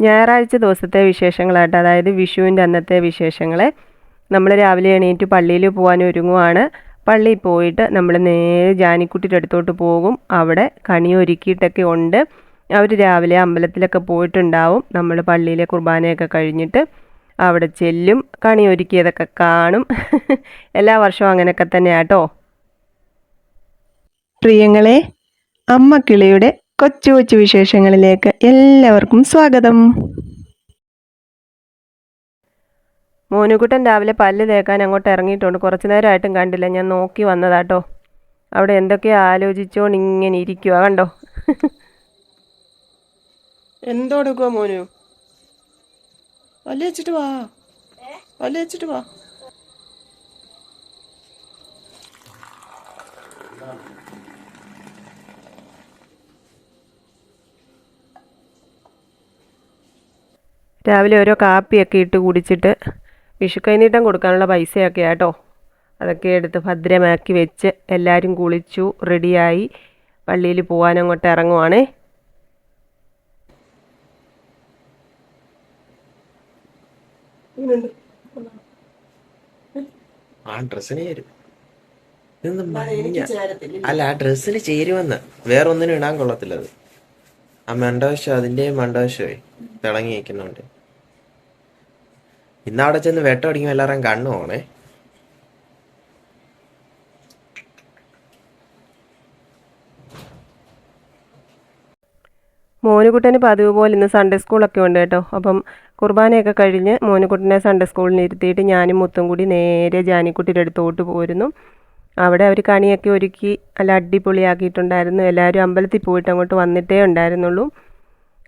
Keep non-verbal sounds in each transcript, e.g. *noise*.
ഞായറാഴ്ച ദിവസത്തെ വിശേഷങ്ങളായിട്ട് അതായത് വിഷുവിന്റെ അന്നത്തെ വിശേഷങ്ങളെ നമ്മൾ രാവിലെ എണീറ്റ് പള്ളിയിൽ പോകാൻ ഒരുങ്ങുവാണ്. പള്ളിയിൽ പോയിട്ട് നമ്മൾ നേരെ ജാനിക്കുട്ടിയുടെ അടുത്തോട്ട് പോകും. അവിടെ കണി ഒരുക്കിയിട്ടൊക്കെ ഉണ്ട്. അവർ രാവിലെ അമ്പലത്തിലൊക്കെ പോയിട്ടുണ്ടാവും. നമ്മൾ പള്ളിയിലെ കുർബാനയൊക്കെ കഴിഞ്ഞിട്ട് അവിടെ ചെല്ലും. കണി ഒരുക്കിയതൊക്കെ കാണും. *laughs* എല്ലാ വർഷവും അങ്ങനെയൊക്കെ തന്നെയാട്ടോ പ്രിയങ്ങളെ അമ്മ കിളിയുടെ കൊച്ചു കൊച്ചു വിശേഷങ്ങളിലേക്ക് എല്ലാവർക്കും സ്വാഗതം. മോനുകുട്ടൻ രാവിലെ പല്ല് തേക്കാൻ അങ്ങോട്ട് ഇറങ്ങിയിട്ടുണ്ട്. കുറച്ച് നേരമായിട്ടും കണ്ടില്ല. ഞാൻ നോക്കി വന്നതാട്ടോ. അവിടെ എന്തൊക്കെയോ ആലോചിച്ചോണ്ട് ഇങ്ങനെ ഇരിക്കുക കണ്ടോ? എന്തോടുക്കുക മോനു? പല്ല് വെച്ചിട്ട് വാ. പല്ല് വെച്ചിട്ട് വാ. രാവിലെ ഓരോ കാപ്പിയൊക്കെ ഇട്ട് കുടിച്ചിട്ട് വിഷുക്കൈനീട്ടം കൊടുക്കാനുള്ള പൈസയൊക്കെ ആട്ടോ. അതൊക്കെ എടുത്ത് ഭദ്രമാക്കി വെച്ച് എല്ലാവരും കുളിച്ചു റെഡിയായി. പള്ളിയിൽ പോകാൻ അങ്ങോട്ട് ഇറങ്ങുവാണേ. ആ ഡ്രസ്സിന് ചേരും. അല്ല ആ ഡ്രസ്സിന് ചേരുമെന്ന്. വേറൊന്നിനും ഇടാൻ കൊള്ളത്തില്ല അത് ആ മണ്ടവശം അതിന്റെ മണ്ടവശമേ തിളങ്ങി നിൽക്കുന്നുണ്ട് ഇന്ന് അവിടെ ചെന്ന് വെട്ടം അടിക്കുമ്പോൾ എല്ലാവരും കണ്ണു പോണേ. മോനുകുട്ടന് പതിവ് പോലെ ഇന്ന് സൺഡേ സ്കൂളൊക്കെ ഉണ്ട് കേട്ടോ. അപ്പം കുർബാനയൊക്കെ കഴിഞ്ഞ് മോനുകുട്ടനെ സൺഡേ സ്കൂളിൽ ഇരുത്തിയിട്ട് ഞാനും മുത്തും കൂടി നേരെ ജാനിക്കുട്ടിയുടെ അടുത്തോട്ട് പോരുന്നു. അവിടെ അവർ കണിയൊക്കെ ഒരുക്കി നല്ല അടിപൊളിയാക്കിയിട്ടുണ്ടായിരുന്നു. എല്ലാവരും അമ്പലത്തിൽ പോയിട്ട് അങ്ങോട്ട് വന്നിട്ടേ ഉണ്ടായിരുന്നുള്ളൂ.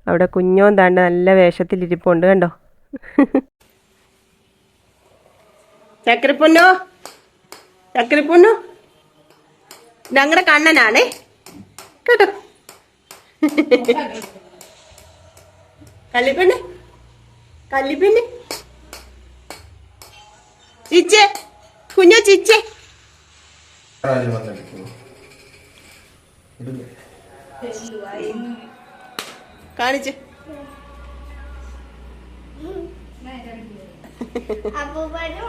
അവിടെ കുഞ്ഞോൻ താണ്ട് നല്ല വേഷത്തിലിരിപ്പുണ്ട് കണ്ടോ? ചക്രപ്പൊന്നോ? ചക്രപ്പൊന്നു? ഞങ്ങളുടെ കണ്ണനാണേ. കേട്ടോ? കല്ലിപ്പെണ്ണ്? കല്ലിപ്പെണ്ണ്? ചിച്ചേ കുഞ്ഞോ ചിച്ചേ. കാണിച്ച്. അപ്പൂപ്പനും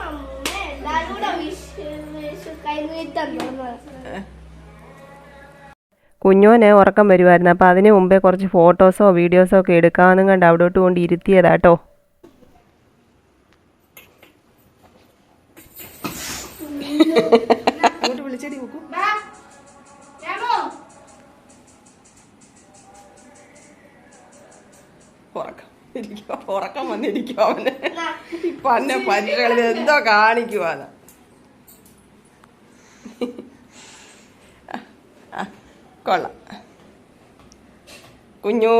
കാണിച്ച് കുഞ്ഞോന് ഉറക്കം വരുമായിരുന്നു അപ്പോൾ അതിന് മുമ്പേ കുറച്ച് ഫോട്ടോസോ വീഡിയോസോ ഒക്കെ എടുക്കാമെന്നും കണ്ട് അവിടോട്ട് കൊണ്ട് ഇരുത്തിയതാട്ടോ. ഉറക്കം ഉറക്കം വന്നിരിക്കും അവന്. പന്ന പരീക്ഷകളിൽ എന്തോ കാണിക്കുവാന കൊള്ളാം. കുഞ്ഞു.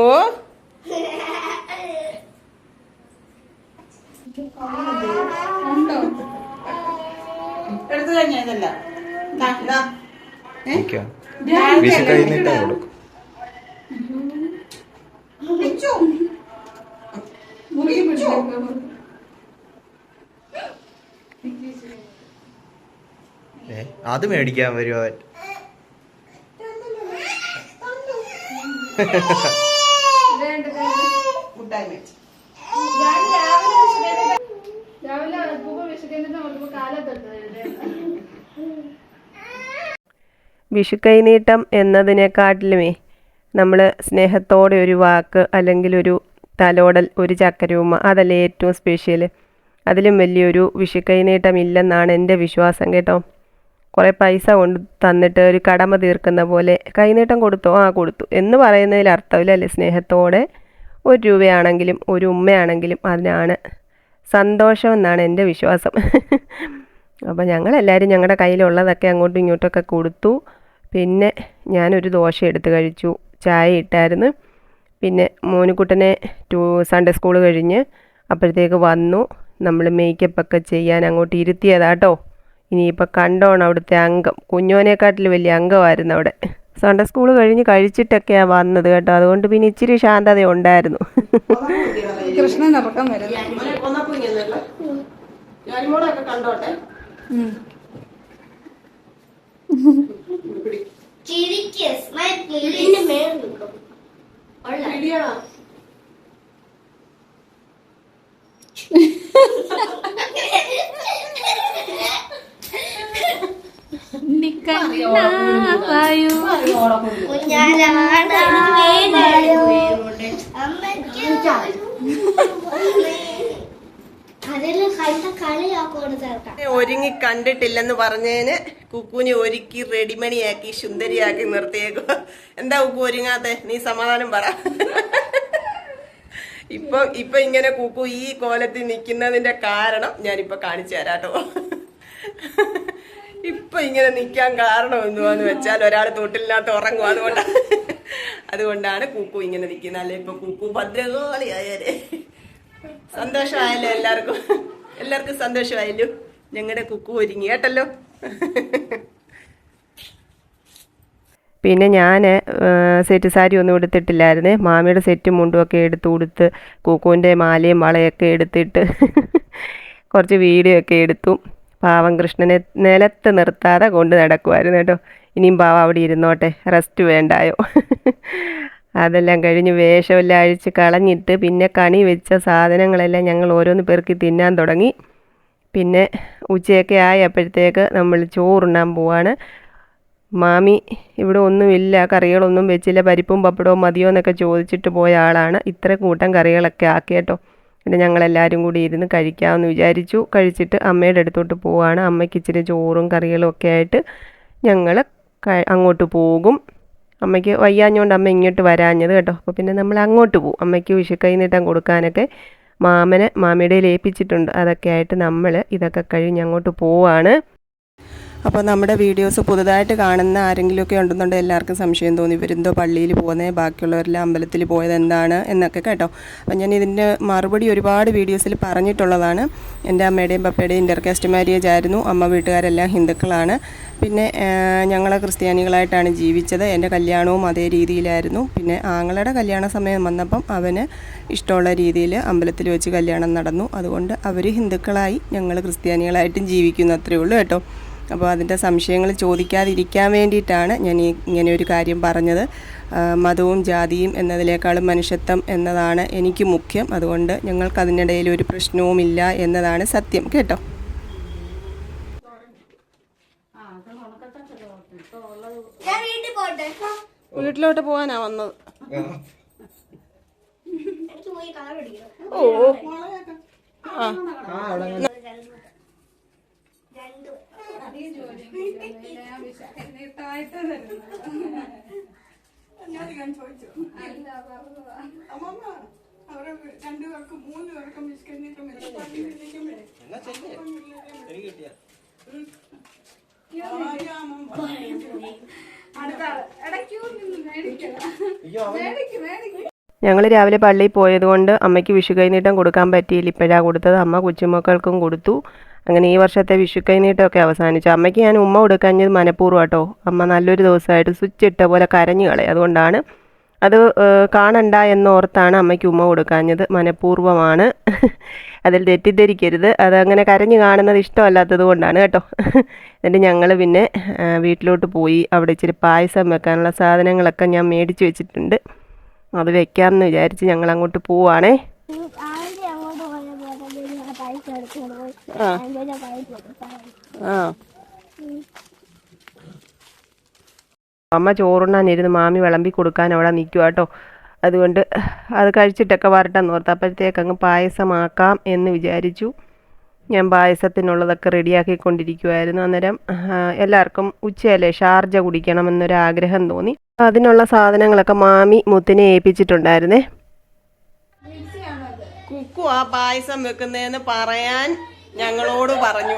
എടുത്തു കഴിഞ്ഞ ഇതല്ല. വിഷു കഴിഞ്ഞിട്ടാ കൊടുക്കും. മുറുകെ പിടിച്ചോ. ഏ അത് മേടിക്കാൻ വരുമോ അവൻ? വിഷുക്കൈനീട്ടം എന്നതിനെക്കാട്ടിലുമേ നമ്മൾ സ്നേഹത്തോടെ ഒരു വാക്ക് അല്ലെങ്കിൽ ഒരു തലോടൽ ഒരു ചക്കരൂമ അതല്ലേ ഏറ്റവും സ്പെഷ്യൽ അതിലും വലിയൊരു വിഷുക്കൈ ഇല്ലെന്നാണ് എന്റെ വിശ്വാസം കേട്ടോ. കുറേ പൈസ കൊണ്ട് തന്നിട്ട് ഒരു കടമ തീർക്കുന്ന പോലെ കൈനീട്ടം കൊടുത്തോ? ആ കൊടുത്തു. എന്ന് പറയുന്നതിൽ അർത്ഥമില്ലല്ലേ സ്നേഹത്തോടെ? ഒരു രൂപയാണെങ്കിലും ഒരു ഉമ്മയാണെങ്കിലും അതിനാണ് സന്തോഷം എന്നാണ് എന്റെ വിശ്വാസം. അപ്പോൾ ഞങ്ങളെല്ലാവരും ഞങ്ങളുടെ കയ്യിലുള്ളതൊക്കെ അങ്ങോട്ടും ഇങ്ങോട്ടൊക്കെ കൊടുത്തു. പിന്നെ ഞാനൊരു ദോശ എടുത്ത് കഴിച്ചു. ചായ ഇട്ടായിരുന്നു. പിന്നെ മോനുകുട്ടനെ ടു സൺഡേ സ്കൂൾ കഴിഞ്ഞ് അപ്പോഴത്തേക്ക് വന്നു. നമ്മൾ മേക്കപ്പ് ഒക്കെ ചെയ്യാൻ അങ്ങോട്ട് ഇരുത്തിയതാട്ടോ ഇനിയിപ്പോൾ കണ്ടോണം അവിടുത്തെ അംഗം. കുഞ്ഞോനെക്കാട്ടിൽ വലിയ അംഗമായിരുന്നു അവിടെ. സൺഡേ സ്കൂൾ കഴിഞ്ഞ് കഴിച്ചിട്ടൊക്കെയാണ് വന്നത് കേട്ടോ. അതുകൊണ്ട് പിന്നെ ഇച്ചിരി ശാന്തത ഉണ്ടായിരുന്നു. കൃഷ്ണൻ ഇറക്കം കണ്ടോട്ടെ? ചിരിക്ക്. സ്മൈൽ ഇതിന്റെ മേളിൽ നിൽക്കും. കൊള്ളാം. അതെല്ലാം കണ്ട കളിയാക്കോട് ചേർക്കാം ഒരുങ്ങി കണ്ടിട്ടില്ലെന്ന് പറഞ്ഞതിന് കുക്കുനെ ഒരുക്കി റെഡിമണിയാക്കി സുന്ദരിയാക്കി നിർത്തിയേക്കോ. എന്താ കുക്കു ഒരുങ്ങാത്തെ? നീ സമാധാനം പറ. ഇപ്പൊ ഇപ്പൊ ഇങ്ങനെ കുക്കു ഈ കോലത്തിൽ നിൽക്കുന്നതിന്റെ കാരണം ഞാനിപ്പൊ കാണിച്ചു തരാട്ടോ. ഇപ്പൊ ഇങ്ങനെ നിൽക്കാൻ കാരണം എന്തുവാന്ന് വെച്ചാൽ ഒരാൾ തൊട്ടിലിനകത്ത് ഉറങ്ങും അതുകൊണ്ടാണ് അതുകൊണ്ടാണ് കുക്കു ഇങ്ങനെ നിൽക്കുന്നത് അല്ലെ ഇപ്പൊ കുക്കു ഭദ്രകാളിയായാലേ സന്തോഷമായല്ലോ എല്ലാവർക്കും. എല്ലാവർക്കും സന്തോഷമായല്ലോ. ഞങ്ങളുടെ കുക്കു ഒരുങ്ങി കേട്ടല്ലോ? പിന്നെ ഞാൻ സെറ്റ് സാരി ഒന്നും എടുത്തിട്ടില്ലായിരുന്നു. മാമിയുടെ സെറ്റും മുണ്ടും ഒക്കെ എടുത്ത് കൊടുത്ത് കൂക്കുവിന്റെ മാലയും വളയൊക്കെ എടുത്തിട്ട് *laughs* കുറച്ച് വീഡിയോ ഒക്കെ എടുത്തു. പാവം കൃഷ്ണനെ നിലത്ത് നിർത്താതെ കൊണ്ട് നടക്കുമായിരുന്നു കേട്ടോ. ഇനിയും പാവം അവിടെ ഇരുന്നോട്ടെ. റെസ്റ്റ് വേണ്ടായോ? *laughs* അതെല്ലാം കഴിഞ്ഞ് വേഷമെല്ലാം അഴിച്ച് കളഞ്ഞിട്ട് പിന്നെ കണി വെച്ച സാധനങ്ങളെല്ലാം ഞങ്ങൾ ഓരോന്ന് പെറുക്കി തിന്നാൻ തുടങ്ങി. പിന്നെ ഉച്ചയൊക്കെ ആയപ്പോഴത്തേക്ക് നമ്മൾ ചോറുണ്ണാൻ പോവാണ്. മാമി ഇവിടെ ഒന്നുമില്ല കറികളൊന്നും വെച്ചില്ല പരിപ്പും പപ്പടവും മതിയോ എന്നൊക്കെ ചോദിച്ചിട്ട് പോയ ആളാണ്. ഇത്ര കൂട്ടം കറികളൊക്കെ ആക്കിയട്ടോ പിന്നെ ഞങ്ങളെല്ലാവരും കൂടി ഇരുന്ന് കഴിക്കാമെന്ന് വിചാരിച്ചു. കഴിച്ചിട്ട് അമ്മയുടെ അടുത്തോട്ട് പോവാണ്. അമ്മയ്ക്ക് ഇച്ചിരി ചോറും കറികളും ഒക്കെ ആയിട്ട് ഞങ്ങൾ അങ്ങോട്ട് പോകും. അമ്മയ്ക്ക് വയ്യാഞ്ഞുകൊണ്ട് അമ്മ ഇങ്ങോട്ട് വരാഞ്ഞത് കേട്ടോ. അപ്പോൾ പിന്നെ നമ്മൾ അങ്ങോട്ട് പോകും അമ്മയ്ക്ക് വിഷുക്കൈ നീട്ടം കൊടുക്കാനൊക്കെ മാമനെ മാമിയുടെ ഏൽപ്പിച്ചിട്ടുണ്ട്. അതൊക്കെ ആയിട്ട് നമ്മൾ ഇതൊക്കെ കഴിഞ്ഞ് അങ്ങോട്ട് പോവാണ്. അപ്പോൾ നമ്മുടെ വീഡിയോസ് പുതുതായിട്ട് കാണുന്ന ആരെങ്കിലുമൊക്കെ ഉണ്ടെന്നുണ്ടെങ്കിൽ എല്ലാവർക്കും സംശയം തോന്നി. ഇവരെന്തോ പള്ളിയിൽ പോകുന്നത് ബാക്കിയുള്ളവരെല്ലാം അമ്പലത്തിൽ പോയത് എന്താണ് എന്നൊക്കെ കേട്ടോ. അപ്പം ഞാൻ ഇതിന്റെ മറുപടി ഒരുപാട് വീഡിയോസിൽ പറഞ്ഞിട്ടുള്ളതാണ്. എന്റെ അമ്മയുടെയും പപ്പയുടെയും ഇന്റർകാസ്റ്റ് മാരേജ് ആയിരുന്നു. അമ്മ വീട്ടുകാരെല്ലാം ഹിന്ദുക്കളാണ്. പിന്നെ ഞങ്ങൾ ക്രിസ്ത്യാനികളായിട്ടാണ് ജീവിച്ചത്. എന്റെ കല്യാണവും അതേ രീതിയിലായിരുന്നു. പിന്നെ ആങ്ങളുടെ കല്യാണ സമയം വന്നപ്പം അവന് ഇഷ്ടമുള്ള രീതിയിൽ അമ്പലത്തിൽ വെച്ച് കല്യാണം നടന്നു. അതുകൊണ്ട് അവർ ഹിന്ദുക്കളായി ഞങ്ങൾ ക്രിസ്ത്യാനികളായിട്ടും ജീവിക്കുന്നു. അത്രയേ ഉള്ളൂ കേട്ടോ. അപ്പോൾ അതിന്റെ സംശയങ്ങൾ ചോദിക്കാതിരിക്കാൻ വേണ്ടിയിട്ടാണ് ഞാൻ ഈ ഇങ്ങനെ ഒരു കാര്യം പറഞ്ഞത്. ആ, മതവും ജാതിയും എന്നതിനേക്കാളും മനുഷ്യത്വം എന്നതാണ് എനിക്ക് മുഖ്യം. അതുകൊണ്ട് ഞങ്ങൾക്ക് അതിനിടയിൽ ഒരു പ്രശ്നവുമില്ല എന്നതാണ് സത്യം. കേട്ടോ? വീട്ടിലോട്ട് പോകാനാ വന്നത്. ഓ. പോയി ഞാൻ ചോദിച്ചു. അമ്മമ്മ അവരെ രണ്ടുപേർക്കും മൂന്ന് പേർക്കും ഞങ്ങൾ രാവിലെ പള്ളിയിൽ പോയതുകൊണ്ട് അമ്മയ്ക്ക് വിഷു കൈനീട്ടം കൊടുക്കാൻ പറ്റിയില്ല. ഇപ്പോഴാണ് കൊടുത്തത്. അമ്മ കൊച്ചുമക്കൾക്കും കൊടുത്തു. അങ്ങനെ ഈ വർഷത്തെ വിഷു കൈനീട്ടമൊക്കെ അവസാനിച്ചു. അമ്മയ്ക്ക് ഞാൻ ഉമ്മ കൊടുക്കാഞ്ഞത് മനഃപൂർവം കേട്ടോ അമ്മ നല്ലൊരു ദിവസമായിട്ട് സ്വിച്ച് ഇട്ട പോലെ കരഞ്ഞു കളയും. അതുകൊണ്ടാണ് അത് കാണണ്ട എന്നോർത്താണ് അമ്മയ്ക്ക് ഉമ്മ കൊടുക്കാഞ്ഞത്. മനഃപൂർവമാണ്. അതിൽ തെറ്റിദ്ധരിക്കരുത്. അതങ്ങനെ കരഞ്ഞു കാണുന്നത് ഇഷ്ടമല്ലാത്തത് കൊണ്ടാണ് കേട്ടോ. എന്നിട്ട് ഞങ്ങൾ പിന്നെ വീട്ടിലോട്ട് പോയി. അവിടെ ഇച്ചിരി പായസം വെക്കാനുള്ള സാധനങ്ങളൊക്കെ ഞാൻ മേടിച്ച് വെച്ചിട്ടുണ്ട്. അത് വെക്കാമെന്ന് വിചാരിച്ച് ഞങ്ങൾ അങ്ങോട്ട് പോവാണേ ആദ്യം അങ്ങോട്ട് പോയപ്പോൾ പൈസ എടുത്തുകൊണ്ട് പോയി പൈസ അമ്മ ചോറുണ്ണാനിരുന്ന് മാമി വിളമ്പി കൊടുക്കാൻ അവിടെ നിൽക്കുക കേട്ടോ അതുകൊണ്ട് അത് കഴിച്ചിട്ടൊക്കെ വരട്ടെന്ന് ഓർത്ത് അപ്പോഴത്തേക്ക് അങ്ങ് പായസമാക്കാം എന്ന് വിചാരിച്ചു. ഞാൻ പായസത്തിനുള്ളതൊക്കെ റെഡിയാക്കിക്കൊണ്ടിരിക്കുമായിരുന്നു അന്നേരം എല്ലാവർക്കും ഉച്ചയല്ലേ ഷാർജ കുടിക്കണം എന്നൊരാഗ്രഹം തോന്നി. അതിനുള്ള സാധനങ്ങളൊക്കെ മാമി മുത്തിനെ ഏൽപ്പിച്ചിട്ടുണ്ടായിരുന്നേ. കുക്കു ആ പായസം വെക്കുന്നതെന്ന് പറയാൻ ഞങ്ങളോട് പറഞ്ഞു.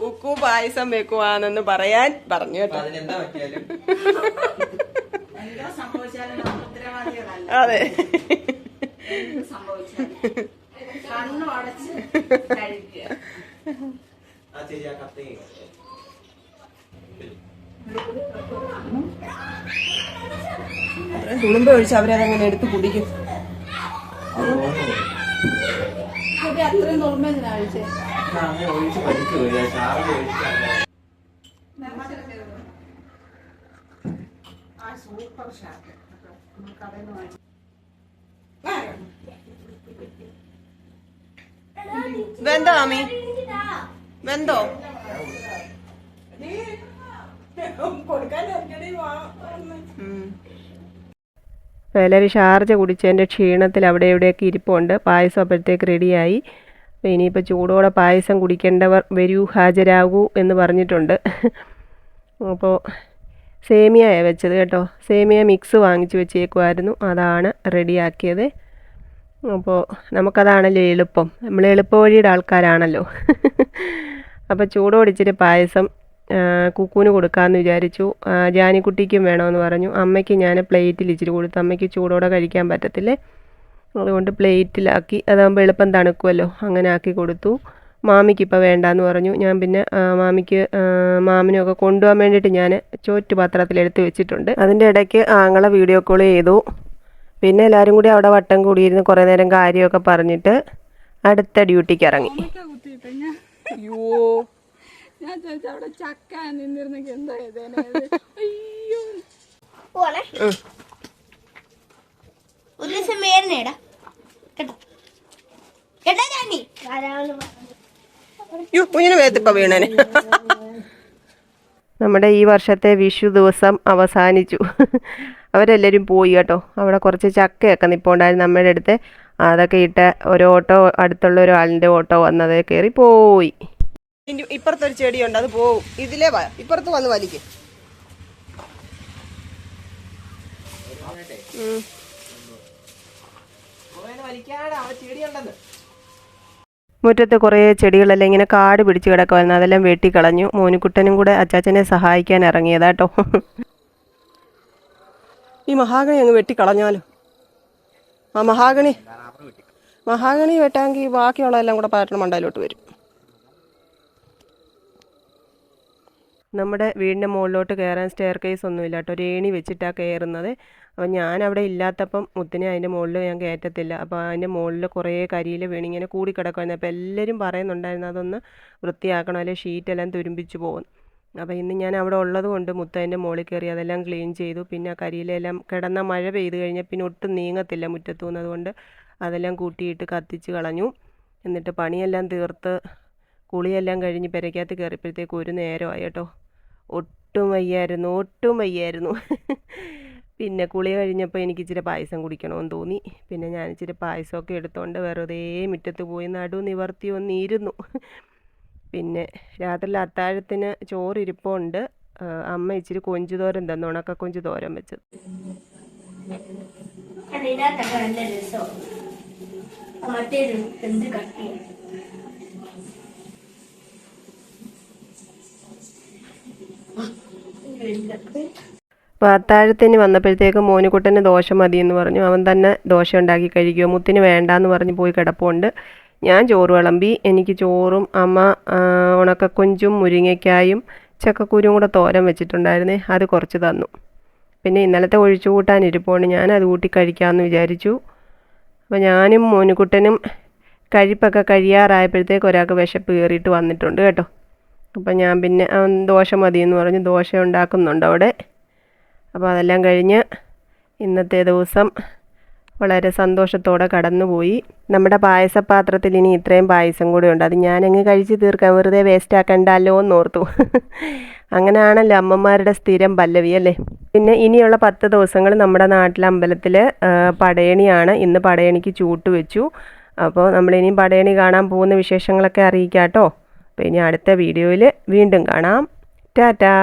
കുക്കു പായസം വെക്കുവാണെന്ന് പറയാൻ പറഞ്ഞു കേട്ടോ. അതെ. കണ്ണു അടച്ച് കഴിക്കുക. തുളുമ്പ ഒഴിച്ച് അവരതങ്ങനെ എടുത്ത് കുടിക്കും. അത്രയും തുളുമ്പ വെന്തോ ആമി? വെന്തോ? *laughs* എല്ലാവരും ഷാർജ കുടിച്ചതിന്റെ ക്ഷീണത്തിൽ അവിടെ ഇവിടെയൊക്കെ ഇരിപ്പുണ്ട്. പായസം അപ്പോഴത്തേക്ക് റെഡിയായി. അപ്പോൾ ഇനിയിപ്പോൾ ചൂടോടെ പായസം കുടിക്കേണ്ടവർ വരൂ ഹാജരാകൂ എന്ന് പറഞ്ഞിട്ടുണ്ട്. *laughs* അപ്പോൾ സേമിയയാണ് വെച്ചത് കേട്ടോ. സേമിയ മിക്സ് വാങ്ങിച്ച് വെച്ചേക്കുമായിരുന്നു അതാണ് റെഡിയാക്കിയത്. അപ്പോൾ നമുക്കതാണല്ലോ എളുപ്പം. നമ്മൾ എളുപ്പ വഴിയുടെ ആൾക്കാരാണല്ലോ *laughs* അപ്പോൾ ചൂടോടിച്ചിട്ട് പായസം ആ, കുക്കൂന് കൊടുക്കാമെന്ന് വിചാരിച്ചു. ജാനിക്കുട്ടിക്കും വേണമെന്ന് പറഞ്ഞു. അമ്മയ്ക്ക് ഞാൻ പ്ലേറ്റിൽ ഇച്ചിരി കൊടുത്തു. അമ്മയ്ക്ക് ചൂടോടെ കഴിക്കാൻ പറ്റത്തില്ലേ? അതുകൊണ്ട് പ്ലേറ്റിലാക്കി. അതാകുമ്പോൾ എളുപ്പം തണുക്കുമല്ലോ അങ്ങനെ ആക്കി കൊടുത്തു. മാമിക്ക് ഇപ്പോൾ വേണ്ടാന്ന് പറഞ്ഞു. ഞാൻ പിന്നെ മാമിക്ക് മാമിനൊക്കെ കൊണ്ടുപോകാൻ വേണ്ടിയിട്ട് ഞാൻ ചോറ്റ് പാത്രത്തിൽ എടുത്ത് വെച്ചിട്ടുണ്ട്. അതിന്റെ ഇടയ്ക്ക് ആങ്ങളെ വീഡിയോ കോൾ ചെയ്തു. പിന്നെ എല്ലാവരും കൂടി അവിടെ വട്ടം കൂടിയിരുന്ന് കുറേ നേരം കാര്യമൊക്കെ പറഞ്ഞിട്ട് അടുത്ത ഡ്യൂട്ടിക്ക് ഇറങ്ങി. അയ്യോ. ഞാൻ ചോദിച്ചു അവിടെ ചക്ക നിന്നിരുന്നെങ്കിൽ എന്തായത് അയ്യോ. പോണേ. ഒരു ദിവസം വേറെടാ കേട്ടോ? കേട്ടാ ഞാനീ കുഞ്ഞിന് വേത്തിപ്പ വീണനെ? നമ്മുടെ ഈ വർഷത്തെ വിഷു ദിവസം അവസാനിച്ചു. അവരെല്ലാരും പോയി കേട്ടോ. അവിടെ കുറച്ച് ചക്കയൊക്കെ നിൽപ്പുണ്ടായിരുന്നു നമ്മുടെ അടുത്ത് അതൊക്കെ ഇട്ട് ഒരു ഓട്ടോ അടുത്തുള്ള ഒരാളിന്റെ ഓട്ടോ വന്നത് കയറി പോയി. ഇപ്പുറത്തൊരു ചെടിയുണ്ട് അത് പോവും. ഇതിലേ വാ ഇപ്പുറത്ത് വന്ന് വലിക്കും. മുറ്റത്ത് കുറേ ചെടികളെല്ലാം ഇങ്ങനെ കാട് പിടിച്ച് കിടക്കുമായിരുന്നു അതെല്ലാം വെട്ടിക്കളഞ്ഞു. മോനിക്കുട്ടനും കൂടെ അച്ചാച്ചനെ സഹായിക്കാൻ ഇറങ്ങിയതാട്ടോ ഈ മഹാഗണി അങ്ങ് വെട്ടിക്കളഞ്ഞാലോ? ആ മഹാഗണി മഹാഗണി വെട്ടാമെങ്കിൽ ബാക്കിയുള്ളതെല്ലാം കൂടെ പാറ്റണ മണ്ടയിലോട്ട് വരും. നമ്മുടെ വീടിന്റെ മുകളിലോട്ട് കയറാൻ സ്റ്റെയർ കേസ് ഒന്നുമില്ല കേട്ടോ. ഒരു ഏണി വെച്ചിട്ടാണ് കയറുന്നത്. അപ്പോൾ ഞാൻ അവിടെ ഇല്ലാത്തപ്പം മുത്തിനെ അതിന്റെ മുകളിൽ ഞാൻ കയറ്റത്തില്ല. അപ്പോൾ അതിന്റെ മുകളിൽ കുറേ കരിയിൽ വീണിങ്ങനെ കൂടി കിടക്കുമായിരുന്നു അപ്പോൾ എല്ലാവരും പറയുന്നുണ്ടായിരുന്നു അതൊന്ന് വൃത്തിയാക്കണം അല്ലെങ്കിൽ ഷീറ്റെല്ലാം തുരുമ്പിച്ച് പോകും. അപ്പോൾ ഇന്ന് ഞാൻ അവിടെ ഉള്ളത് കൊണ്ട് മുത്ത അതിന്റെ മുകളിൽ കയറി അതെല്ലാം ക്ലീൻ ചെയ്തു. പിന്നെ ആ കരിയിലെല്ലാം കിടന്ന മഴ പെയ്ത് കഴിഞ്ഞാൽ പിന്നെ ഒട്ടും നീങ്ങത്തില്ല മുറ്റത്തു നിന്നതുകൊണ്ട് അതെല്ലാം കൂട്ടിയിട്ട് കത്തിച്ച് കളഞ്ഞു. എന്നിട്ട് പണിയെല്ലാം തീർത്ത് കുളിയെല്ലാം കഴിഞ്ഞ് പെരയ്ക്കകത്ത് കയറിയപ്പോഴത്തേക്ക് ഒരു നേരമായി കേട്ടോ. ഒട്ടും വയ്യായിരുന്നു ഒട്ടും വയ്യായിരുന്നു. പിന്നെ കുളി കഴിഞ്ഞപ്പോൾ എനിക്ക് ഇച്ചിരി പായസം കുടിക്കണമെന്ന് തോന്നി. പിന്നെ ഞാൻ ഇച്ചിരി പായസമൊക്കെ എടുത്തുകൊണ്ട് വെറുതെ മുറ്റത്ത് പോയി നടു നിവർത്തി ഒന്നിരുന്നു പിന്നെ രാത്രിയിൽ അത്താഴത്തിന് ചോറിരിപ്പുണ്ട്. അമ്മ ഇച്ചിരി കൊഞ്ചു തോരൻ തന്നു ഉണക്ക കൊഞ്ചു തോരൻ വെച്ചത് നല്ല രസം മറ്റേ എന്ത് അപ്പോൾ അത്താഴത്തിന് വന്നപ്പോഴത്തേക്ക് മോനുകുട്ടന് ദോശ മതി എന്ന് പറഞ്ഞു. അവൻ തന്നെ ദോശ ഉണ്ടാക്കി കഴിക്കുമോ മുത്തിന് വേണ്ടാന്ന് പറഞ്ഞ് പോയി കിടപ്പുണ്ട്. ഞാൻ ചോറ് വിളമ്പി. എനിക്ക് ചോറും അമ്മ ഉണക്കക്കൊഞ്ചും മുരിങ്ങയ്ക്കായും ചക്കക്കുരും കൂടെ തോരൻ വെച്ചിട്ടുണ്ടായിരുന്നേ. അത് കുറച്ച് തന്നു. പിന്നെ ഇന്നലത്തെ ഒഴിച്ചു കൂട്ടാൻ ഇരിപ്പുണ്ട്. ഞാൻ അത് കൂട്ടി കഴിക്കാമെന്ന് വിചാരിച്ചു. അപ്പോൾ ഞാനും മോനുകുട്ടനും കഴിപ്പൊക്കെ കഴിയാറായപ്പോഴത്തേക്ക് ഒരാൾക്ക് വിശപ്പ് കയറിയിട്ട് വന്നിട്ടുണ്ട് കേട്ടോ. അപ്പോൾ ഞാൻ പിന്നെ ദോശ മതി എന്ന് പറഞ്ഞ്. ദോശ ഉണ്ടാക്കുന്നുണ്ട് അവിടെ. അപ്പോൾ അതെല്ലാം കഴിഞ്ഞ് ഇന്നത്തെ ദിവസം വളരെ സന്തോഷത്തോടെ കടന്നുപോയി. നമ്മുടെ പായസപാത്രത്തിൽ ഇനി ഇത്രയും പായസം കൂടെ ഉണ്ട്. അത് ഞാനങ്ങ് കഴിച്ച് തീർക്കാൻ വെറുതെ വേസ്റ്റ് ആക്കണ്ടല്ലോ എന്ന് ഓർത്തു. അങ്ങനെയാണല്ലോ അമ്മമാരുടെ സ്ഥിരം പല്ലവി അല്ലേ? പിന്നെ ഇനിയുള്ള പത്ത് ദിവസങ്ങൾ നമ്മുടെ നാട്ടിലെ അമ്പലത്തിൽ പടയണിയാണ്. ഇന്ന് പടയണിക്ക് ചൂട്ട് വെച്ചു അപ്പോൾ നമ്മളിനി പടയണി കാണാൻ പോകുന്ന വിശേഷങ്ങളൊക്കെ അറിയിക്കാം കേട്ടോ അപ്പോൾ ഇനി അടുത്ത വീഡിയോയിൽ വീണ്ടും കാണാം. ടാറ്റാ.